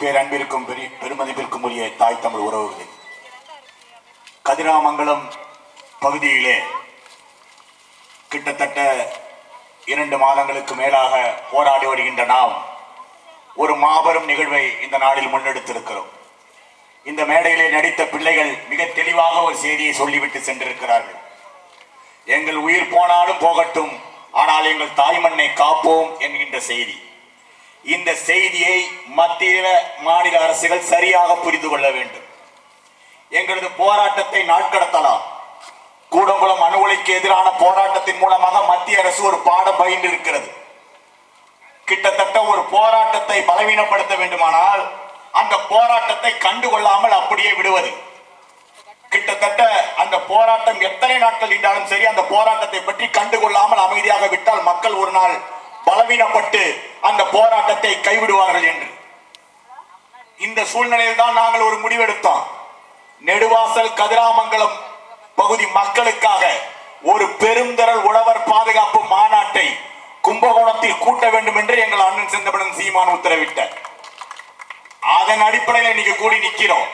பேரன்பிற்கும் பெரிய பெருமதிப்பிற்கும் உரிய தாய் தமிழ் உறவுகளே. கதிராமங்கலம் பகுதியிலே கிட்டத்தட்ட இரண்டு மாதங்களுக்கு மேலாக போராடி வருகின்ற நாம் ஒரு மாபெரும் நிகழ்வை இந்த நாளில் முன்னெடுத்திருக்கிறோம். இந்த மேடையிலே நடித்த பிள்ளைகள் மிக தெளிவாக ஒரு செய்தியை சொல்லிவிட்டு சென்றிருக்கிறார்கள். எங்கள் உயிர் போனாலும் போகட்டும் ஆனால் எங்கள் தாய்மண்ணை காப்போம் என்கின்ற செய்தி. இந்த செய்தியை மத்திய மாநில அரசுகள் சரியாக புரிந்து கொள்ள வேண்டும். எங்களது போராட்டத்தை நாட்கடத்தலாம். கூடங்குளம் அணு உலைக்கு எதிரான போராட்டத்தின் மூலமாக மத்திய அரசு ஒரு பாடம் பயின்று இருக்கிறது கிட்டத்தட்ட ஒரு போராட்டத்தை பலவீனப்படுத்த வேண்டுமானால் அந்த போராட்டத்தை கண்டுகொள்ளாமல் அப்படியே விடுவது. கிட்டத்தட்ட அந்த போராட்டம் எத்தனை நாட்கள் நின்றாலும் சரி அந்த போராட்டத்தை பற்றி கண்டுகொள்ளாமல் அமைதியாக விட்டால் மக்கள் ஒரு நாள் பலவீனப்பட்டு அந்த போராட்டத்தை கைவிடுவார்கள் என்று. இந்த சூழ்நிலையில் தான் நாங்கள் ஒரு முடிவெடுத்தோம். நெடுவாசல் கதிராமங்கலம் பகுதி மக்களுக்காக ஒரு பெருந்தரல் உழவர் பாதுகாப்பு மாநாட்டை கும்பகோணத்தில் கூட்ட வேண்டும் என்று எங்கள் அண்ணன் செந்தபடன் சீமான் உத்தரவிட்டார். அதன் அடிப்படையில் இன்னைக்கு கூடி நிக்கிறோம்.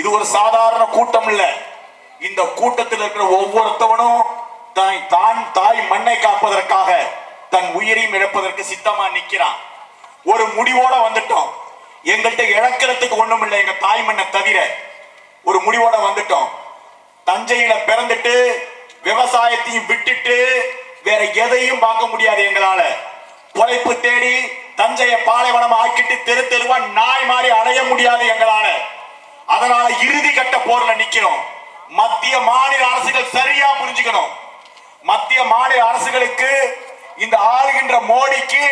இது ஒரு சாதாரண கூட்டம் இல்ல. இந்த கூட்டத்தில் இருக்கிற ஒவ்வொருத்தவனும் தான் தாய் தன் உயிரையும் இழப்பதற்கு சித்தமா நிக்கிறான். ஒரு முடிவோட வந்துட்டோம். எங்கள்கிட்ட இழக்கிறதுக்கு ஒண்ணும் இல்லை எங்க தாய் மண்ணை தவிர. ஒரு முடிவோட வந்துட்டோம். தஞ்சையில பிறந்துட்டு விவசாயத்தையும் விட்டுட்டு வேற எதையும் பார்க்க முடியாது எங்களால. பொழைப்பு தேடி தஞ்சையை பாலைவனம் ஆக்கிட்டு தெரு தெருவா நாய் மாதிரி அலைய முடியாது எங்களால. அதனால இறுதி கட்ட போர்ல நிக்கிறோம். மத்திய மாநில அரசுகள் சரியா புரிஞ்சுக்கணும். மத்திய மாநில அரசுகளுக்கு இந்த ஆளுகின்ற மோடிக்கு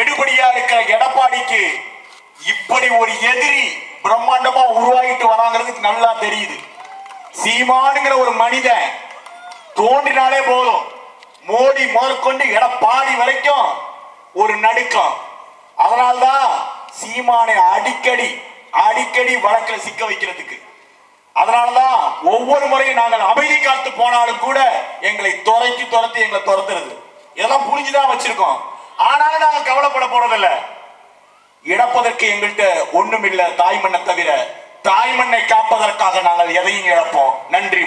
எடுபடியா இருக்கிற எடப்பாடிக்கு இப்படி ஒரு எதிரி பிரம்மாண்டமா உருவாகிட்டு வராங்கிறது நல்லா தெரியுது. சீமானுங்கிற ஒரு மனிதன் தோன்றினாலே போதும். மோடி முதற்கொண்டு எடப்பாடி வரைக்கும் ஒரு நடுக்கம். அதனால்தான் சீமானை அடிக்கடி அடிக்கடி வழக்கில் சிக்க வைக்கிறதுக்கு. அதனாலதான் ஒவ்வொரு முறையும் நாங்கள் அமைதி காத்து போனாலும் கூட எங்களை துரத்தி துரத்தி எங்களை துரத்துறது. இதெல்லாம் புரிஞ்சுதான் வச்சிருக்கோம். ஆனாலும் நாங்கள் கவலைப்பட போறதில்ல. இழப்பதற்கு எங்கள்கிட்ட ஒண்ணும் இல்ல தாய்மண்ணை தவிர தாய்மண்ணை காப்பதற்காக நாங்கள் எதையும் இழப்போம். நன்றி.